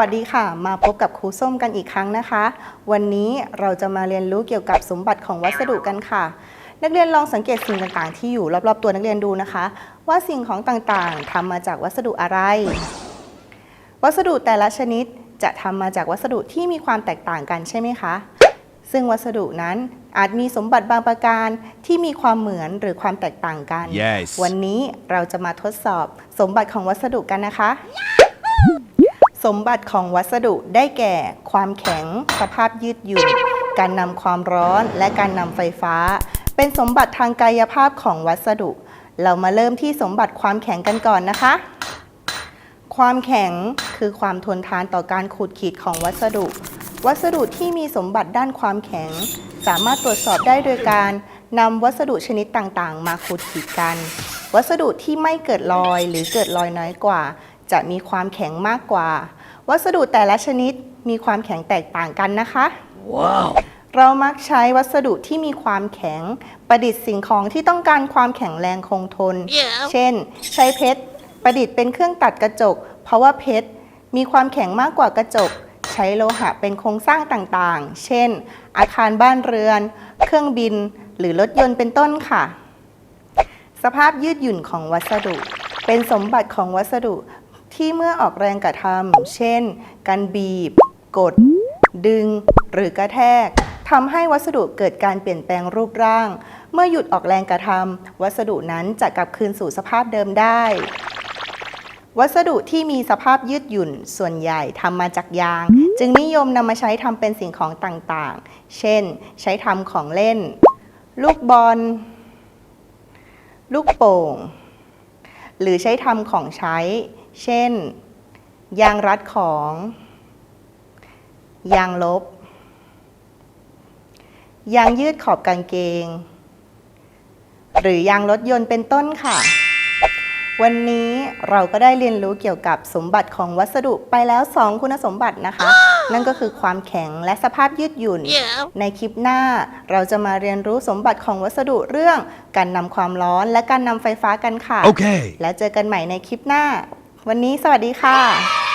วัสดีค่ะ มาพบกับครูส้มกันอีกครั้งนะคะ วันนี้เราจะมาเรียนรู้เกี่ยวกับสมบัติของวัสดุกันค่ะ นักเรียนลองสังเกตสิ่งต่างๆ ที่อยู่รอบๆตัวนักเรียนดูนะคะ ว่าสิ่งของต่างๆทำมาจากวัสดุอะไร วัสดุแต่ละชนิดจะทำมาจากวัสดุที่มีความแตกต่างกันใช่ไหมคะ ซึ่งวัสดุนั้นอาจมีสมบัติบางประการที่มีความเหมือนหรือความแตกต่างกัน Yes วันนี้เราจะมาทดสอบสมบัติของวัสดุกันนะคะ สมบัติของวัสดุได้แก่ ความแข็ง สภาพยืดหยุ่น การนำความร้อน และการนำไฟฟ้า เป็นสมบัติทางกายภาพของวัสดุ เรามาเริ่มที่สมบัติความแข็งกันก่อนนะคะ ความแข็งคือความทนทานต่อการขูดขีดของวัสดุ วัสดุที่มีสมบัติด้านความแข็ง สามารถตรวจสอบได้โดยการนำวัสดุชนิดต่างๆ มาขูดขีดกัน วัสดุที่ไม่เกิดรอยหรือเกิดรอยน้อยกว่า จะมีความแข็งมากกว่า วัสดุแต่ละชนิดมีความแข็งแตกต่างกันนะคะเรามักใช้วัสดุที่มีความแข็งประดิษฐ์สิ่งของที่ต้องการความแข็งแรงคงทน เช่น ใช้เพชรประดิษฐ์เป็นเครื่องตัดกระจก เพราะว่าเพชรมีความแข็งมากกว่ากระจก ใช้โลหะเป็นโครงสร้างต่างๆ เช่น อาคารบ้านเรือน เครื่องบิน หรือรถยนต์เป็นต้นค่ะ สภาพยืดหยุ่นของวัสดุ เป็นสมบัติของวัสดุ ที่เมื่อออกแรงกระทำเช่น การบีบ กด ดึง หรือกระแทกทำให้วัสดุเกิดการเปลี่ยนแปลงรูปร่าง เมื่อหยุดออกแรงกระทำวัสดุนั้นจะกลับคืนสู่สภาพเดิมได้ วัสดุที่มีสภาพยืดหยุ่นส่วนใหญ่ทำมาจากยาง จึงนิยมนำมาใช้ทำเป็นสิ่งของต่างๆ เช่น ใช้ทำของเล่น ลูกบอล ลูกโป่ง หรือใช้ทำของใช้ เช่น ยางรัดของ ยางลบ ยางยืดขอบกางเกง หรือยางรถยนต์เป็นต้นค่ะ วันนี้เราก็ได้เรียนรู้เกี่ยวกับสมบัติของวัสดุไปแล้ว 2 คุณสมบัตินะคะ นั่นก็คือความแข็งและสภาพยืดหยุ่นในคลิปหน้าเราจะมาเรียนรู้สมบัติของวัสดุเรื่องการนำความร้อนและการนำไฟฟ้ากันค่ะ Okay. แล้วเจอกันใหม่ในคลิปหน้า วันนี้สวัสดีค่ะ